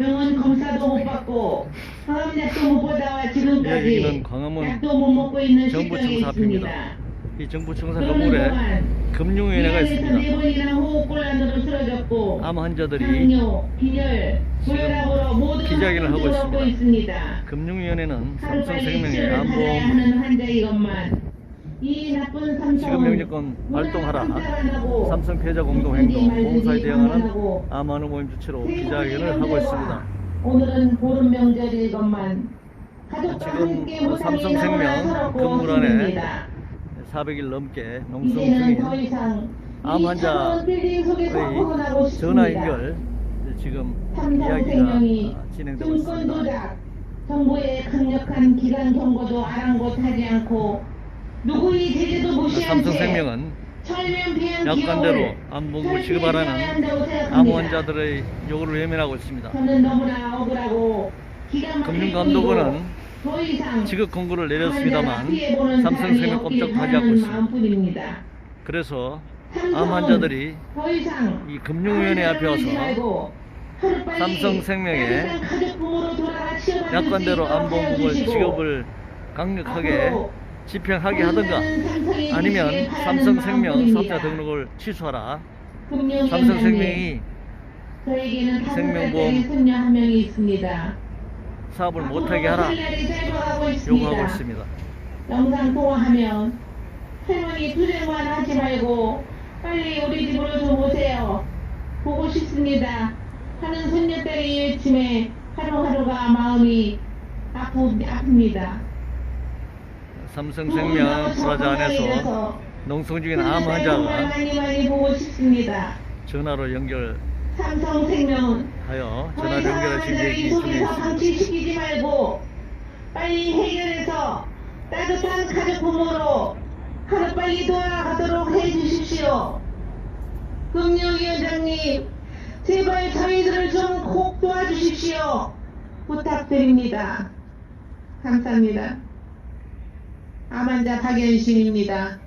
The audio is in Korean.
병원 검사도 못 받고 항암약도 못 예, 지금까지 여기는 광화문 약도 못 먹고 있는 정부 실정에 청사 앞입니다. 있습니다. 이 정부 청사 건물에 금융위원회가 미안해서 네 있습니다. 번이나 호흡곤란으로 쓰러졌고 암 환자들이 당뇨, 빈혈, 고혈압으로 모든 기자회견을 하고 얻고 있습니다. 금융위원회는 하루 빨리 삼성생명의 치료를 받아야 암보험 하는 것만 이 나쁜 지금 명령권 발동하라 삼성 패자 공동행동 보험사에 대응하는 암환우보험 주체로 기자회견을 하고 있습니다. 오늘은 보름 명절일 것만 가족과 지금 무상히 삼성생명 너무나 서럽고 건물 안에 기쁩니다. 400일 넘게 농성 중인 암이 환자 차가운 빌딩 속에서 벗어나고 의 싶습니다. 전화 연결 지금 이야기가 진행되고 증권 있습니다. 정부의 강력한 기관 경고도 아랑곳하지 않고 누구의 제재도 무시한 채 삼성생명은 약관대로 한다고 생각합니다. 암 환자들의 요구를 외면하고 있습니다. 금융감독원은 지급 공고를 내렸습니다만 삼성생명 꼼짝하지 않고 있습니다. 그래서 암 환자들이 이 금융위원회 앞에 와서 삼성생명의 약관대로 암 보험을 하여주시고 지급을 강력하게 집행하게 하든가 아니면 삼성생명 마음뿐입니다. 사업자 등록을 취소하라. 삼성생명이 생명보험. 사업을 못하게 하라. 요구하고 있습니다. 영상 통화하면 할머니 투쟁만 하지 말고 빨리 우리 집으로 좀 오세요. 보고 싶습니다. 하는 손녀딸의 외침에 하루하루가 마음이 아프, 아픕니다. 삼성생명 프라자 안에서 농성 중인 암 환자가. 전화로 연결 하여 삼성생명 전화 연결하신 환자를 얘기 이 중에 속에서 있습니다. 방치시키지 말고 빨리 해결해서 따뜻한 가족 부모로 하루빨리 돌아가도록 해주십시오. 금융위원장님, 제발 저희들을 좀 꼭 도와주십시오. 부탁드립니다. 감사합니다. 암환자 박연신입니다.